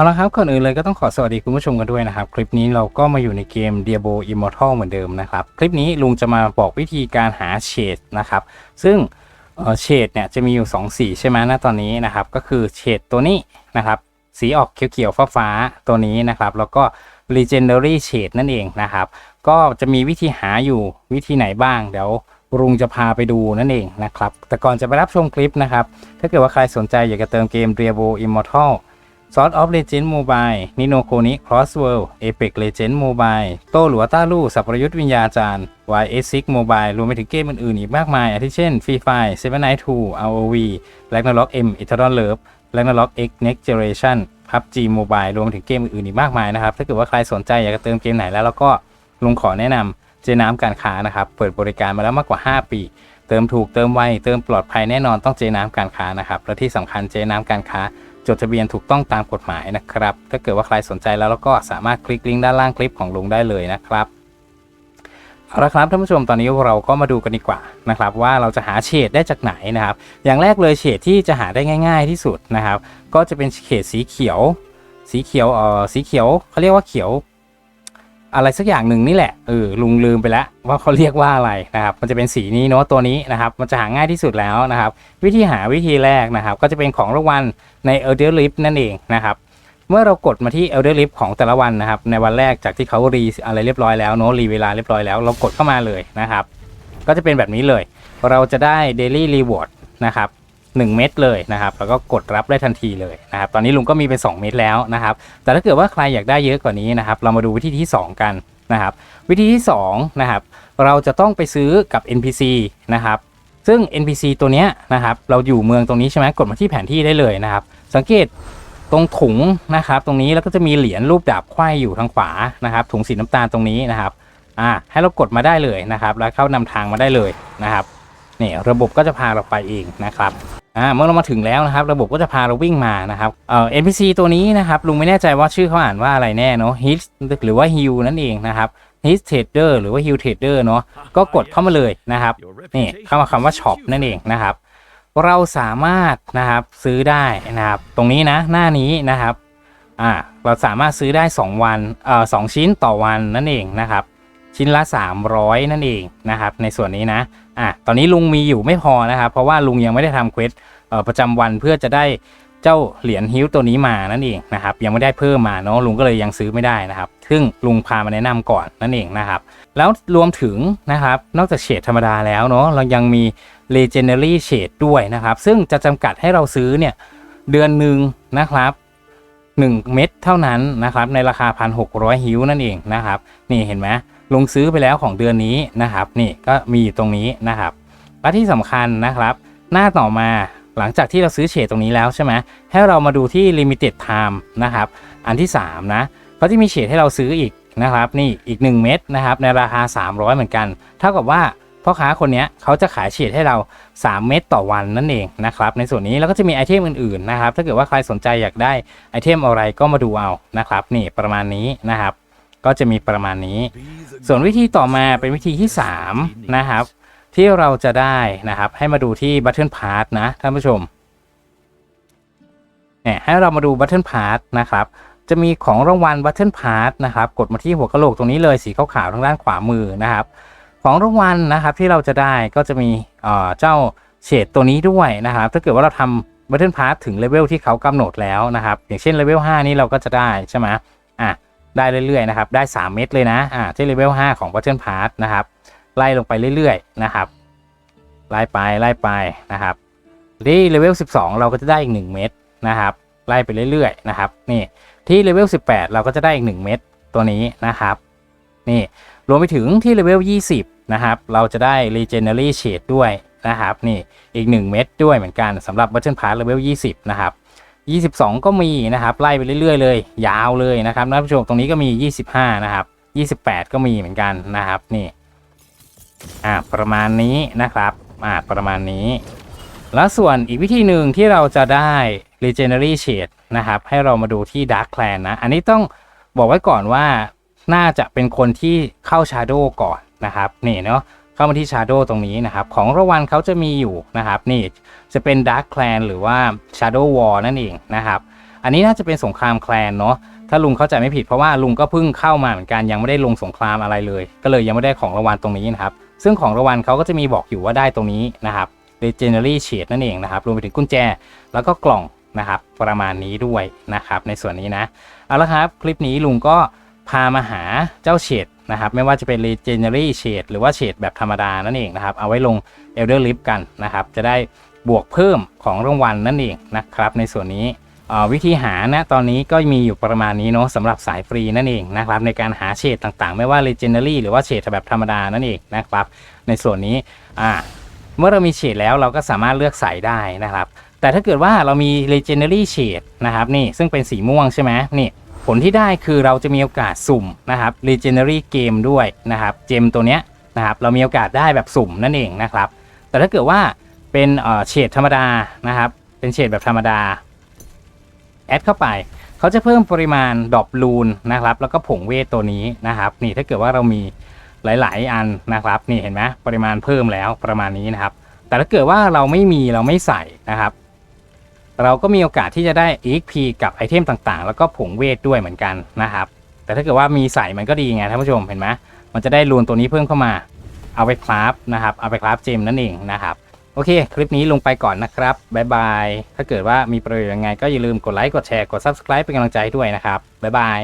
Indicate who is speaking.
Speaker 1: เอาละครับก่อนอื่นเลยก็ต้องขอสวัสดีคุณผู้ชมกันด้วยนะครับ คลิปนี้เราก็มาอยู่ในเกม Diablo Immortal เหมือนเดิมนะครับ คลิปนี้ลุงจะมาบอกวิธีการหาเฉดนะครับ ซึ่งเฉดเนี่ยจะมีอยู่ 2 สีใช่ไหมณตอนนี้นะครับ ก็คือเฉดตัวนี้นะครับ สีออกเขียวๆฟ้าๆตัวนี้นะครับ แล้วก็ Legendary Shade นั่นเองนะครับ ก็จะมีวิธีหาอยู่วิธีไหนบ้าง เดี๋ยวลุงจะพาไปดูนั่นเองนะครับ แต่ก่อนจะไปรับชมคลิปนะครับ ถ้าเกิดว่าใครสนใจอยากจะเติมเกม Diablo Immortal Sword of Legend Mobile Nino Kuni Crossworld Apex Legend Mobile โต้หลัวต้าลู่สับประยุทธ์วิญญาจารย์ YS6 Mobile รวมไปถึงเกมอื่นๆ อีกมากมาย อาทิเช่น Free Fire Seven Night 2 ROV Ragnarok M Eternal Love Ragnarok X Next Generation PUBG Mobile รวมไปถึงเกมอื่นๆ อีกมากมายนะครับ ถ้าเกิดว่าใครสนใจอยากจะเติมเกมไหนแล้วแล้วก็ลุงขอแนะนำเจน้ำการค้านะครับ เปิดบริการมาแล้วมากกว่า 5 ปีเติมถูกเติมไวเติมปลอดภัยแน่นอนต้องเจน้ำการค้านะครับและที่สำคัญเจน้ำการค้า จดทะเบียนถูกต้องตามกฎหมายนะครับ ถ้าเกิดว่าใครสนใจแล้วแล้วก็สามารถคลิกลิงก์ด้านล่างคลิปของลุงได้เลยนะครับเอาละครับท่านผู้ชมตอนนี้เราก็มาดูกันดีกว่านะครับว่าเราจะหาเฉดได้จากไหนนะครับ อย่างแรกเลยเฉดที่จะหาได้ง่าย ๆที่สุดนะครับ ก็จะเป็นเฉดสีเขียว สีเขียวเออสีเขียวเขาเรียกว่าเขียว อะไรสักอย่างหนึ่งนี่แหละเออลุงลืมไปแล้วว่าเขาเรียกว่าอะไรนะครับ มันจะเป็นสีนี้เนาะตัวนี้นะครับ มันจะหาง่ายที่สุดแล้วนะครับ วิธีหาวิธีแรกนะครับ ก็จะเป็นของรางวัลใน Elder Lip นั่นเองนะครับ เมื่อเรากดมาที่ Elder Lip ของแต่ละวันนะครับ ในวันแรกจากที่เขารีอะไรเรียบร้อยแล้วเนาะรีเวลาเรียบร้อยแล้วเรากดเข้ามาเลยนะครับ ก็จะเป็นแบบนี้เลย เราจะได้ Daily Reward นะครับ 1 เม็ดเลยนะครับ แล้วก็กดรับได้ทันทีเลยนะครับ ตอนนี้ลุงก็มีเป็น 2 เม็ดแล้วนะครับ แต่ถ้าเกิดว่าใครอยากได้เยอะกว่านี้นะครับ เรามาดูวิธีที่ 2 กันนะครับ วิธีที่2นะครับ เราจะต้องไปซื้อกับ NPC นะครับ ซึ่ง NPC ตัวเนี้ยนะครับ เราอยู่เมืองตรงนี้ใช่ไหมกดมาที่แผนที่ได้เลยนะครับ สังเกตตรงถุงนะครับตรงนี้แล้วก็จะมีเหรียญรูปดาบไขว้อยู่ทางขวานะครับ ถุงสีน้ำตาลตรงนี้นะครับอ่าให้เรากดมาได้เลยนะครับ แล้วเข้านำทางมาได้เลยนะครับนี่ระบบก็จะพาเราไปเองนะครับ อ่าเมื่อเรามาถึงแล้วนะครับ ระบบก็จะพาเราวิ่งมานะครับเอ่อ NPC ตัวนี้นะครับลุงไม่แน่ใจว่าชื่อเขาอ่านว่าอะไรแน่เนาะ Hit หรือว่า Heal นั่นเองนะครับ Hit Trader หรือว่า Heal Trader เนาะก็กดเข้ามาเลยนะครับนี่เข้ามาคำว่า Shop นั่นเองนะครับ เราสามารถนะครับซื้อได้นะครับ ตรงนี้นะหน้านี้นะครับอ่าเราสามารถซื้อได้ 2 วันเอ่อสชิ้นต่อวันนั่นเองนะครับ ชิ้นละ 300 นั่นเองนะครับในส่วนนี้นะอะตอนนี้ลุงมีอยู่ไม่พอนะครับเพราะว่าลุงยังไม่ได้ทำเควสประจำวันเพื่อจะได้เจ้าเหรียญฮิวตัวนี้มานั่นเองนะครับยังไม่ได้เพิ่มมาเนาะลุงก็เลยยังซื้อไม่ได้นะครับ ซึ่งลุงพามาแนะนำก่อนนั่นเองนะครับแล้วรวมถึงนะครับนอกจากเฉดธรรมดาแล้วเนาะเรายังมี Legendary Shade ด้วยนะครับ ซึ่งจะจำกัดให้เราซื้อเนี่ยเดือนหนึ่งนะครับ1 เม็ดเท่านั้นนะครับในราคา 1,600 ฮิวนั่นเองนะครับนี่เห็นไหม ลงซื้อไปแล้วของเดือนนี้นะครับ นี่ก็มีอยู่ตรงนี้นะครับและที่สำคัญนะครับ หน้าต่อมาหลังจากที่เราซื้อเฉดตรงนี้แล้วใช่ไหมให้เรามาดูที่ limited time นะครับ อันที่ 3 นะเขาจะมีเฉดให้เราซื้ออีกนะครับ นี่อีก 1 เม็ดนะครับ ในราคา 300 เหมือนกัน เท่ากับว่าพ่อค้าคนนี้เขาจะขายเฉดให้เรา 3 เม็ดต่อวันนั่นเองนะครับ ในส่วนนี้แล้วก็จะมีไอเทมอื่นๆนะครับ ถ้าเกิดว่าใครสนใจอยากได้ไอเทมอะไรก็มาดูเอานะครับ นี่ประมาณนี้นะครับ ก็จะมีประมาณนี้ ส่วนวิธีต่อมาเป็นวิธีที่ 3 นะครับ ที่เราจะได้นะครับ ให้มาดูที่ Button Pass นะท่านผู้ชมเนี่ยให้เรามาดู Button Pass นะครับ จะมีของรางวัล Button Pass นะครับ กดมาที่หัวกะโหลกตรงนี้เลยสีขาวๆทางด้านขวามือนะครับ ของรางวัลนะครับที่เราจะได้ก็จะมีเออเจ้าเฉดตัวนี้ด้วยนะครับ ถ้าเกิดว่าเราทำ Button Pass ถึงเลเวลที่เขากำหนดแล้วนะครับ อย่างเช่นเลเวล5นี้เราก็จะได้ใช่ไหมอะ ได้เรื่อยๆนะครับ ได้ 3 เม็ดเลยนะอ่าที่เลเวล5ของ Button Pass นะครับ ไล่ลงไปเรื่อยๆนะครับ ไล่ไปไล่ไปนะครับที่เลเวล12 เราก็จะได้อีก 1 เม็ดนะครับ ไล่ไปเรื่อยๆนะครับ นี่ที่เลเวล18 เราก็จะได้อีก 1 เม็ดตัวนี้นะครับ นี่รวมไปถึงที่เลเวล20 นะครับ เราจะได้ Legendary Shade ด้วยนะครับ นี่อีก 1 เม็ดด้วยเหมือนกันสำหรับ Button Pass เลเวล20 นะครับ 22 ก็มีนะครับไล่ไปเรื่อยๆเลย ยาวเลยนะครับท่านผู้ชมตรงนี้ก็มี 25 นะครับ 28 ก็มีเหมือนกันนะครับนี่อ่าประมาณนี้นะครับอ่าประมาณนี้ แล้วส่วนอีกวิธีหนึ่งที่เราจะได้ Legendary Shade นะครับ ให้เรามาดูที่ Dark Clan นะ อันนี้ต้องบอกไว้ก่อนว่าน่าจะเป็นคนที่เข้า Shadow ก่อนนะครับนี่เนาะ เข้ามาที่ Shadow ตรงนี้นะครับ ของรางวัลเขาจะมีอยู่นะครับ นี่จะเป็น Dark Clan หรือว่า Shadow War นั่นเองนะครับ อันนี้น่าจะเป็นสงครามแคลนเนาะถ้าลุงเข้าใจไม่ผิดเพราะว่าลุงก็เพิ่งเข้ามาเหมือนกันยังไม่ได้ลงสงครามอะไรเลย ก็เลยยังไม่ได้ของรางวัลตรงนี้นะครับ ซึ่งของรางวัลเขาก็จะมีบอกอยู่ว่าได้ตรงนี้นะครับ Legendary Shade นั่นเองนะครับรวมไปถึงกุญแจแล้วก็กล่องนะครับประมาณนี้ด้วยนะครับในส่วนนี้นะเอาละครับคลิปนี้ลุงก็พามาหาเจ้าเฉด นะครับไม่ว่าจะเป็น Legendary Shade หรือว่าเฉดแบบธรรมดานั่นเองนะครับเอาไว้ลง Elder Lip กันนะครับจะได้บวกเพิ่มของรางวัลนั่นเองนะครับในส่วนนี้วิธีหานะตอนนี้ก็มีอยู่ประมาณนี้เนาะสำหรับสายฟรีนั่นเองนะครับในการหาเฉดต่างๆ ไม่ว่า Legendary หรือว่าเฉดแบบธรรมดานั่นเองนะครับในส่วนนี้เมื่อเรามีเฉดแล้วเราก็สามารถเลือกใส่ได้นะครับแต่ถ้าเกิดว่าเรามี legendary shade นะครับนี่ซึ่งเป็นสีม่วงใช่ไหมนี่ ลที่ได้คือเราจะมีโอกาสสุ่มนะครับ legendary game ด้วยนะครับ เจมตัวเนี้ยนะครับเรามีโอกาสได้แบบสุ่มนั่นเองนะครับ แต่ถ้าเกิดว่าเป็นเฉดธรรมดานะครับ เป็นเฉดแบบธรรมดา แอดเข้าไป เขาจะเพิ่มปริมาณดอปลูนนะครับ แล้วก็ผงเวทตัวนี้นะครับ นี่ถ้าเกิดว่าเรามีหลาย ๆ อันนะครับ นี่เห็นไหมปริมาณเพิ่มแล้วประมาณนี้นะครับ แต่ถ้าเกิดว่าเราไม่มีเราไม่ใส่นะครับ เราก็มีโอกาสที่จะได้ EXP กับไอเทมต่างๆ แล้วก็ผงเวทด้วยเหมือนกันนะครับ แต่ถ้าเกิดว่ามีใส่มันก็ดีไงท่านผู้ชมเห็นไหมมันจะได้รูนตัวนี้เพิ่มเข้ามา เอาไปคราฟนะครับ เอาไปคราฟเจมนั่นเองนะครับ โอเค คลิปนี้ลงไปก่อนนะครับบ๊ายบาย ถ้าเกิดว่ามีประโยชน์ยังไงก็อย่าลืมกดไลค์ กดแชร์ กด Subscribe เป็นกำลังใจด้วยนะครับบ๊ายบาย